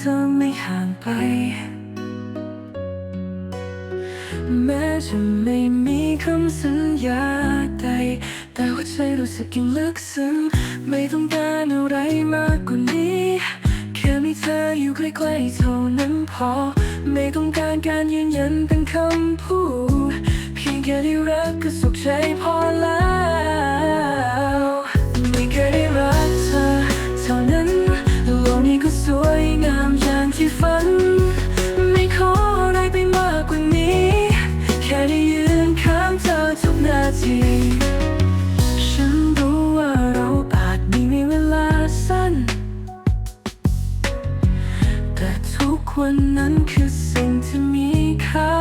ธอไม่ห่างไป แม้จะไม่มีคำสัญญาใด แต่หัวใจรู้สึกยังลึกซึ้ง ไม่ต้องการอะไรมากกว่านี้ แค่มีเธออยู่ใกล้ๆเท่านั้นพอ ไม่ต้องการการยืนยันเป็นคำพูด เพียงแค่ได้รักก็ส ทุกวันนั้นคือสิ่งที่มีค่า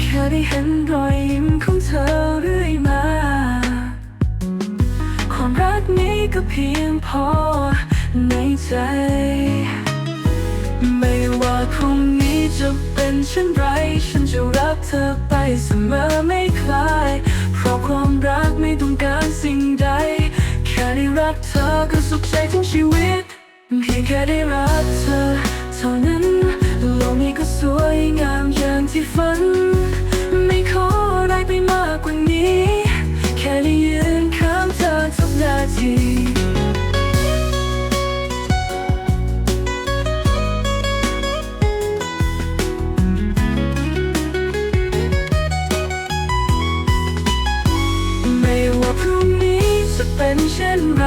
แค่ได้เห็นรอยยิ้มของเธอเรื่อยมา ความรักนี้ก็เพียงพอในใจ ไม่ว่าพรุ่งนี้จะเป็นเช่นไร ฉันจะรักเธอไปเสมอไม่คลาย เพราะความรักไม่ต้องการสิ่งใด แค่ได้รักเธอก็สุข เพียงแค่ได้รักเธอเท่านั้นโลกนี้ก็สวยงามอย่างที่ฝัน ไม่ขออะไรไปมากกว่านี้ แค่ได้ยืนข้างเธอทุกนาทีไม่ว่าพรุ่งนี้จะเป็นเช่นไร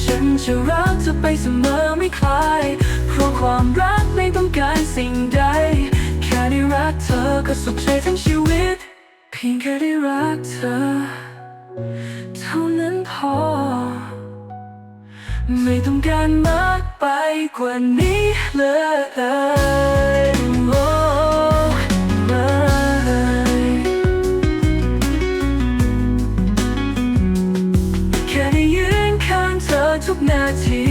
ฉันจะรัก ไปเสมอไม่คลายเพราะความรักไม่ต้องการสิ่งใด แค่ได้รักเธอก็สุขใจทั้งชีวิต เพียงแค่ได้รักเธอ เท่านั้นพอ ไม่ต้องการมากไปกว่านี้เลยทุกนาที